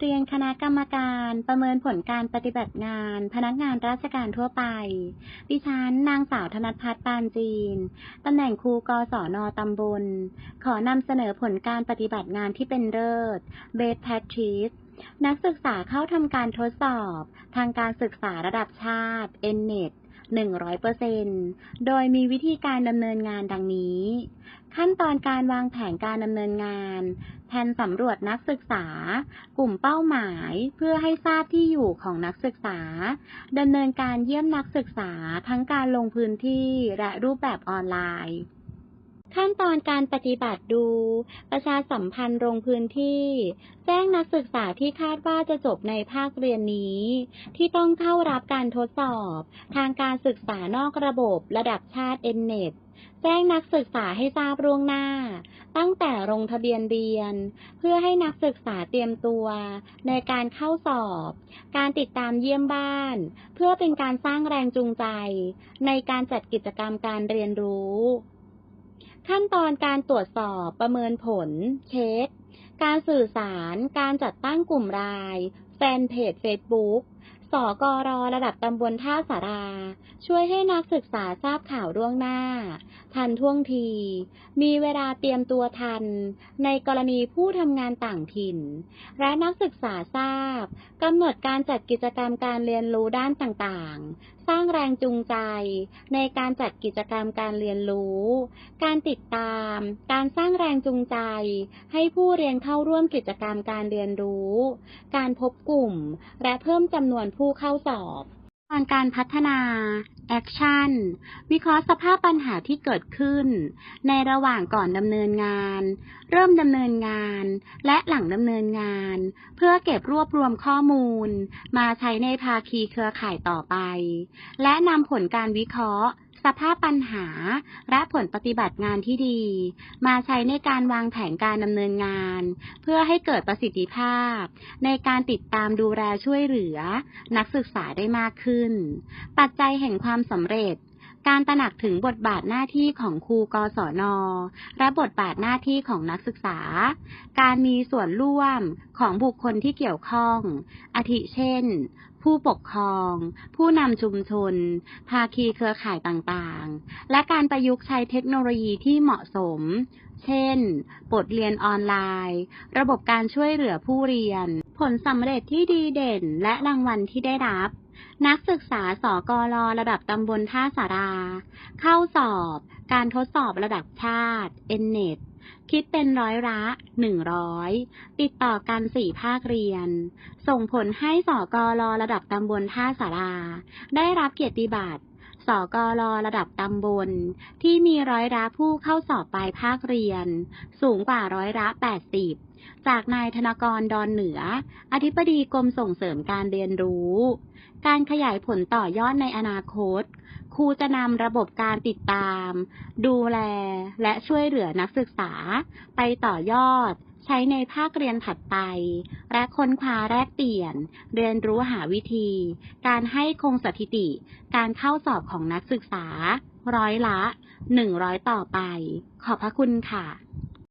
เรียนคณะกรรมการประเมินผลการปฏิบัติงาน พนักงานราชการทั่วไป ดิฉันนางสาวธนพัฒน์ปานจีน ตำแหน่งครูกศนตำบล ขอนำเสนอผลการปฏิบัติงานที่เป็นเลิศ Best Practice นักศึกษาเข้าทำการทดสอบ ทางการศึกษาระดับชาติ NNET 100%โดยมีวิธีการดำเนินงานดังนี้ ขั้นตอนการวางแผนการดำเนินงาน แผนสำรวจนักศึกษา กลุ่มเป้าหมายเพื่อให้ทราบที่อยู่ของนักศึกษาดำเนินการเยี่ยมนักศึกษาทั้งการลงพื้นที่และรูปแบบออนไลน์ขั้นตอนการปฏิบัติดู ประชาสัมพันธ์ลงพื้นที่ แจ้งนักศึกษาที่คาดว่าจะจบในภาคเรียนนี้ ที่ต้องเข้ารับการทดสอบ ทางการศึกษานอกระบบระดับชาติ NNET แจ้งนักศึกษาให้ทราบล่วงหน้า ตั้งแต่ลงทะเบียนเรียน เพื่อให้นักศึกษาเตรียมตัว ในการเข้าสอบ การติดตามเยี่ยมบ้าน เพื่อเป็นการสร้างแรงจูงใจ ในการจัดกิจกรรมการเรียนรู้ ขั้นตอนการตรวจสอบประเมินผล เช็ค การสื่อสาร การจัดตั้งกลุ่มราย แฟนเพจ Facebook สกรระดับตำบลท่าสารา ช่วยให้นักศึกษาทราบข่าวล่วงหน้า ทันท่วงที มีเวลาเตรียมตัวทัน ในกรณีผู้ทำงานต่างถิ่น และนักศึกษาทราบกำหนดการจัดกิจกรรมการเรียนรู้ด้านต่าง สร้างแรงจูงใจ ในการจัดกิจกรรมการเรียนรู้ การติดตาม การสร้างแรงจูงใจ ให้ผู้เรียนเข้าร่วมกิจกรรมการเรียนรู้ การพบกลุ่ม และเพิ่มจำนวนผู้เข้าสอบ ตอนการพัฒนาแอคชั่นวิเคราะห์สภาพปัญหาที่เกิดขึ้น ในระหว่างก่อนดำเนินงาน เริ่มดำเนินงาน และหลังดำเนินงาน เพื่อเก็บรวบรวมข้อมูล มาใช้ในภาคีเครือข่ายต่อไป และนำผลการวิเคราะห์ สภาพปัญหา และผลปฏิบัติงานที่ดี มาใช้ในการวางแผนการดำเนินงาน เพื่อให้เกิดประสิทธิภาพ ในการติดตามดูแลช่วยเหลือ นักศึกษาได้มากขึ้น ปัจจัยแห่งความสำเร็จ การตระหนักถึงบทบาทหน้าที่ของครูกศนและบทบาทหน้าที่ของนักศึกษา การมีส่วนร่วมของบุคคลที่เกี่ยวข้อง อาทิเช่น ผู้ปกครอง ผู้นำชุมชน ภาคีเครือข่ายต่างๆ และการประยุกต์ใช้เทคโนโลยีที่เหมาะสม เช่น บทเรียนออนไลน์ ระบบการช่วยเหลือผู้เรียน ผลสำเร็จที่ดีเด่นและรางวัลที่ได้รับ นักศึกษาสกรระดับตำบลท่าสารา เข้าสอบ การทดสอบระดับชาติ NNET คิดเป็นร้อยละ100ติดต่อกันสี่ภาคเรียน ส่งผลให้สกรระดับตำบลท่าสารา ได้รับเกียรติบัตรสกรระดับตำบล ที่มีร้อยละผู้เข้าสอบปลายภาคเรียน สูงกว่าร้อยละ80 จากนายธนากรดอนเหนือ อธิบดีกรมส่งเสริมการเรียนรู้ การขยายผลต่อยอดในอนาคต ครูจะนำระบบการติดตาม ดูแล และช่วยเหลือนักศึกษา ไปต่อยอด ใช้ในภาคเรียนถัดไป และค้นคว้าแลกเปลี่ยน เรียนรู้หาวิธี การให้คงสถิติ การเข้าสอบของนักศึกษา ร้อยละ100ต่อไป ขอบพระคุณค่ะ